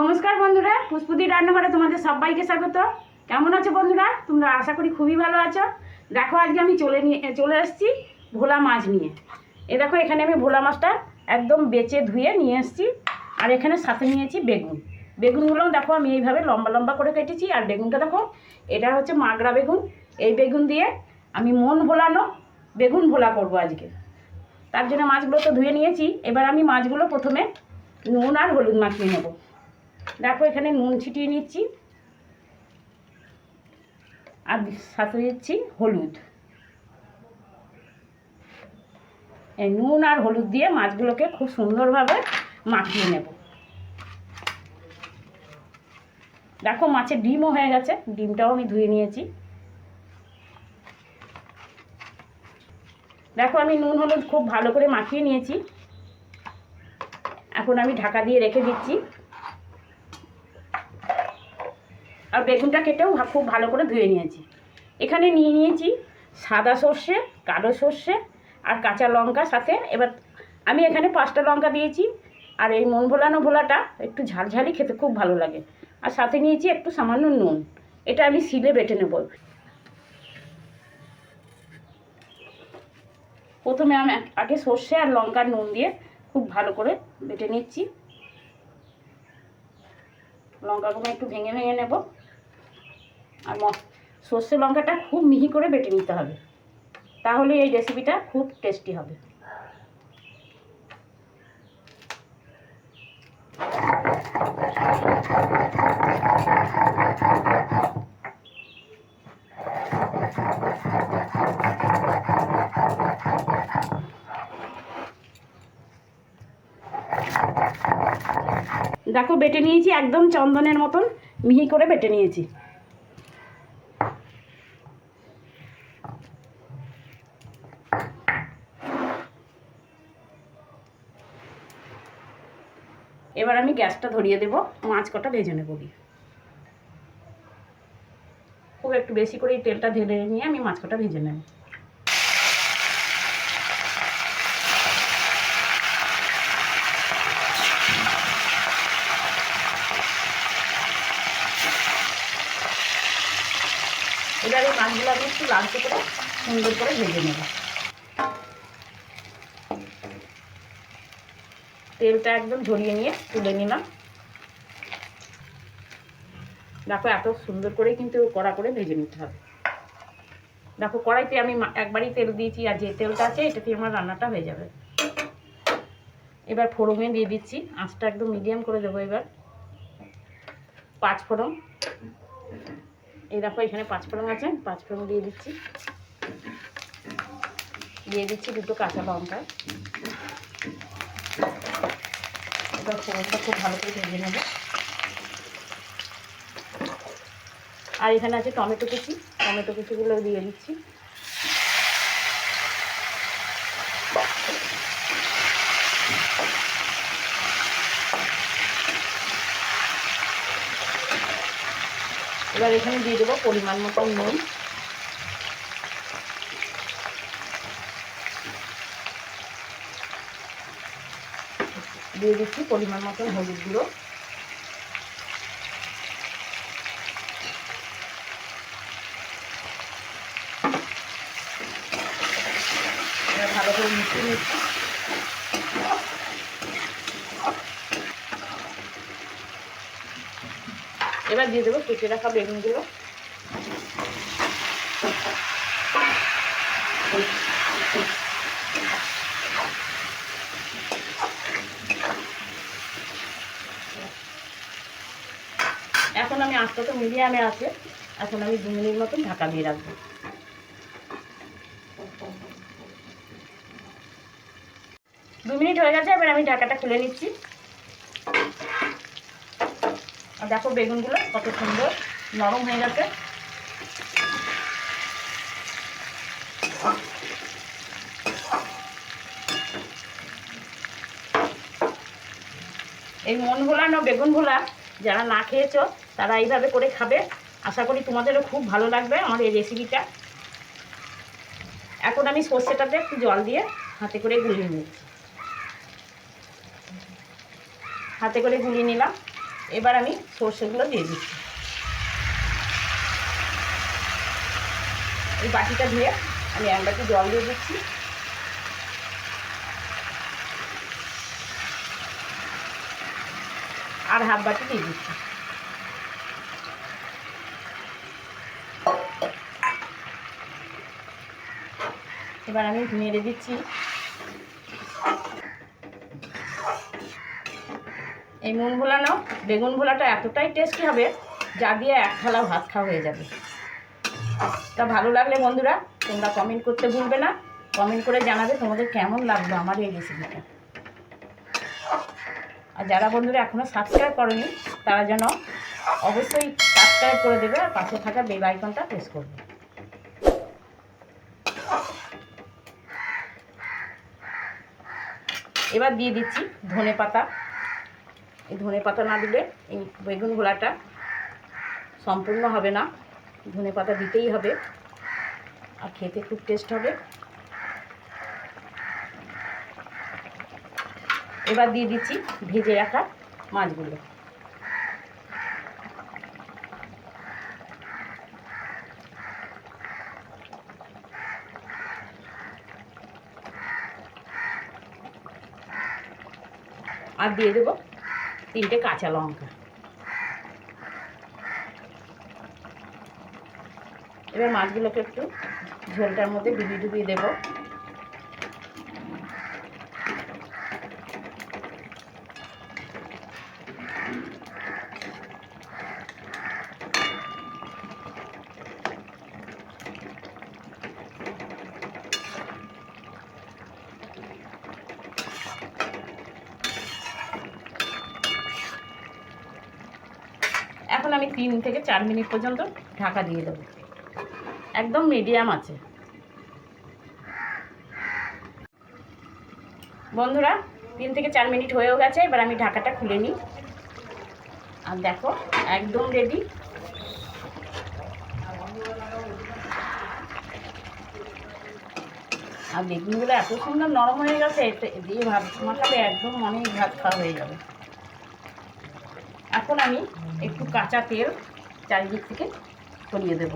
বন্ধুরা পুষ্পদি রান্নাঘরে তোমাদের সবাইকে স্বাগত। কেমন আছো বন্ধুরা? তোমরা আশা করি খুবই ভালো আছো। দেখো, আজকে আমি চলে নিয়ে, চলে এসেছি ভোলা মাছ নিয়ে। এ দেখো, এখানে আমি ভোলা মাছটা একদম বেচে ধুয়ে নিয়ে এসেছি। আর এখানে সাথে নিয়েছি বেগুন। বেগুনগুলো দেখো, আমি এইভাবে লম্বা লম্বা করে কেটেছি। আর বেগুনটা দেখো, এটা হচ্ছে মাগড়া বেগুন। এই বেগুন দিয়ে আমি মন ভোলানো বেগুন ভোলা করব আজকে। তার জন্য মাছগুলো তো ধুয়ে নিয়েছি। এবার আমি মাছগুলো প্রথমে নুন আর হলুদ মাখিয়ে নেব। দেখো, এখানে নুন ছিটিয়ে নিচ্ছি। আর সাথে দিচ্ছি হলুদ। নুন আর হলুদ দিয়ে মাছগুলোকে খুব সুন্দরভাবে মাখিয়ে নেব। দেখো, মাছের ডিমও হয়ে গেছে। ডিমটাও আমি ধুয়ে নিয়েছি। দেখো, আমি নুন হলুদ খুব ভালো করে মাখিয়ে নিয়েছি। এখন আমি ঢাকা দিয়ে রেখে দিচ্ছি। আর বেগুনটা কেটেও খুব ভালো করে ধুয়ে নিয়েছি। এখানে নিয়ে নিয়েছি সাদা সর্ষে, কালো সর্ষে আর কাঁচা লঙ্কা সাথে। এবার আমি এখানে পাঁচটা লঙ্কা দিয়েছি আর এই মন ভোলানো ভোলাটা একটু ঝালঝালি খেতে খুব ভালো লাগে। আর সাথে নিয়েছি একটু সামান্য নুন। এটা আমি শিলে বেটে নেব। প্রথমে আমি আগ- সর্ষে আর লঙ্কার নুন দিয়ে খুব ভালো করে বেটে নিচ্ছি। লঙ্কাগুলো একটু ভেঙে ভেঙে নেব। আর সর্ষে লঙ্কাটা খুব মিহি করে বেটে নিতে হবে। তাহলে এই রেসিপিটা খুব টেস্টি হবে। দেখো, বেটে নিয়েছি একদম চন্দনের মতন, মিহি করে বেটে নিয়েছি। এবার আমি গ্যাসটা ধরিয়ে দেব, মাছ কটা ভেজে নেব দিয়ে খুব একটু বেশি করে তেলটা ঢেলে নিয়ে আমি মাছ কটা ভেজে নেব। এবার এই মাছগুলো আমি একটু লালচে করে সুন্দর করে ভেজে নেব। তেলটা একদম ঝরিয়ে নিয়ে তুলে নিলাম। দেখো এত সুন্দর করে কিন্তু কড়া করে ভেজে নিতে হবে। দেখো কড়াইতে আমি একবারই তেল দিয়েছি আর যে তেলটা আছে এটাতে আমার রান্নাটা হয়ে যাবে। এবার ফোড়নে দিয়ে দিচ্ছি, আঁচটা একদম মিডিয়াম করে দেবো এবার। পাঁচ ফোড়ন এই দেখো এখানে পাঁচ ফোড়ন আছে পাঁচ ফোড়ন দিয়ে দিচ্ছি। দিয়ে দিচ্ছি দুটো কাঁচা লঙ্কা। এবার ফোড়নটা খুব ভালো করে ভেজে নেব। আর এখানে আছে টমেটো কুচি। টমেটো কুচিগুলো দিয়ে দিচ্ছি। এবার এখানে দিয়ে দেবো পরিমাণ মতো নুন। দিয়ে দিচ্ছি পরিমাণ মতন হলুদ গুঁড়ো। ভালো করে মিশিয়ে নিচ্ছি। এবার দিয়ে দেবো কেটে রাখা বেগুনগুলো। এখন আমি আস্তে তো মিডিয়ামে আছে। এখন আমি দু মিনিট মতন ঢাকা দিয়ে রাখব। দু মিনিট হয়ে গেছে, এবার আমি ঢাকাটা খুলে নিচ্ছি। আর দেখো বেগুনগুলো কত সুন্দর নরম হয়ে গেছে। এই মন ভোলানো বেগুন ভোলা যারা না খেয়েছো তারা এইভাবে করে খাবে। আশা করি তোমাদেরও খুব ভালো লাগবে আমার এই রেসিপিটা এখন আমি সর্ষেটাতে একটু জল দিয়ে হাতে করে গুলিয়ে নিচ্ছি। হাতে করে গুলিয়ে নিলাম। এবার আমি সর্ষেগুলো দিয়ে দিচ্ছি। এই বাটিটা ধুয়ে আমি এক জল দিয়ে দিচ্ছি। আর হাফ বাটি দিয়ে দিচ্ছি। এবার আমি নেড়ে দিচ্ছি। এই নুন ভোলানো বেগুন ভোলাটা এতটাই টেস্টি হবে, যা দিয়ে এক থালা ভাত খাওয়া হয়ে যাবে। তা ভালো লাগলে বন্ধুরা, তোমরা কমেন্ট করতে ভুলবে না। কমেন্ট করে জানাবে তোমাদের কেমন লাগল আমার এই রেসিপিটা আর যারা বন্ধুরা এখনও সাবস্ক্রাইব করনি, তারা যেন অবশ্যই সাবস্ক্রাইব করে দেবে আর পাশে থাকা বেল আইকনটা প্রেস করবে। এবার দিয়ে দিচ্ছি ধনে পাতা। এই ধনে পাতা না দিলে এই বেগুন গোলাটা সম্পূর্ণ হবে না। ধনে পাতা দিতেই হবে। আর খেতে খুব টেস্ট হবে। এবার দিয়ে দিচ্ছি ভেজে রাখা মাছগুলো। আর দিয়ে দেবো তিনটে কাঁচা লঙ্কা। এবার মাছগুলোকে একটু ঝোলটার মধ্যে ডুবিয়ে ডুবিয়ে দেবো। এখন আমি তিন থেকে চার মিনিট পর্যন্ত ঢাকা দিয়ে দেবো। একদম মিডিয়াম আছে। বন্ধুরা, তিন থেকে চার মিনিট হয়েও গেছে, এবার আমি ঢাকাটা খুলে নিই। আর দেখো, একদম রেডি আর বেগুনগুলো এত সুন্দর নরম হয়ে গেছে দিয়ে ভাত মাখালে একদম অনেক ভাত খাওয়া হয়ে যাবে। এখন আমি একটু কাঁচা তেল চারিদিক থেকে ছড়িয়ে দেব।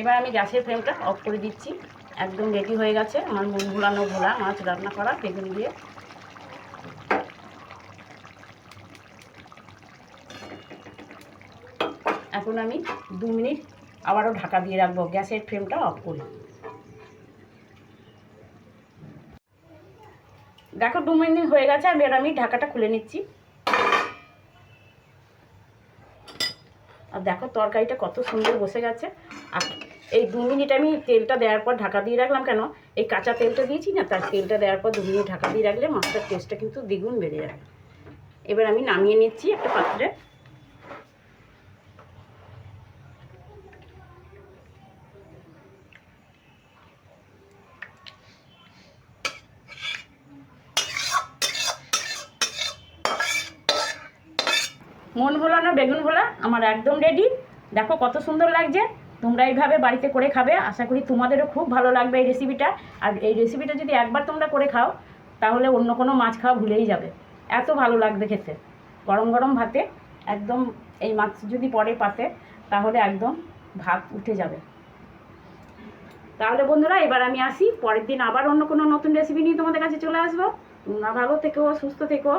এবার আমি গ্যাসের ফ্লেমটা অফ করে দিচ্ছি। একদম রেডি হয়ে গেছে। আমার মুখ ভোলানো ভোলা মাছ রান্না করা, বেগুন দিয়ে এখন আমি দু মিনিট আবারও ঢাকা দিয়ে রাখব। গ্যাসের ফ্লেমটা অফ করি। দেখো, দু মিনিট হয়ে গেছে আমি আমি ঢাকাটা খুলে নিচ্ছি। আর দেখো, তরকারিটা কত সুন্দর বসে গেছে। আর এই দু মিনিট আমি তেলটা দেওয়ার পর ঢাকা দিয়ে রাখলাম কেন? এই কাঁচা তেলটা দিয়েছি না, তার তেলটা দেওয়ার পর দু মিনিট ঢাকা দিয়ে রাখলে মাছটার টেস্টটা কিন্তু দ্বিগুণ বেড়ে যাবে এবার আমি নামিয়ে নিচ্ছি একটা পাত্রে। মন ভোলা না বেগুন ভোলা, আমার একদম রেডি দেখো কত সুন্দর লাগছে। তোমরা এইভাবে বাড়িতে করে খাবে। আশা করি তোমাদেরও খুব ভালো লাগবে এই রেসিপিটা আর এই রেসিপিটা যদি একবার তোমরা করে খাও, তাহলে অন্য কোনো মাছ খাওয়া ভুলেই যাবে। এত ভালো লাগবে খেতে। গরম গরম ভাতে একদম এই মাছ যদি পরে পাতে, তাহলে একদম ভাত উঠে যাবে। তাহলে বন্ধুরা, এবার আমি আসি। পরের দিন আবার অন্য কোনো নতুন রেসিপি নিয়ে তোমাদের কাছে চলে আসব। তোমরা ভালো থেকো, সুস্থ থেকো।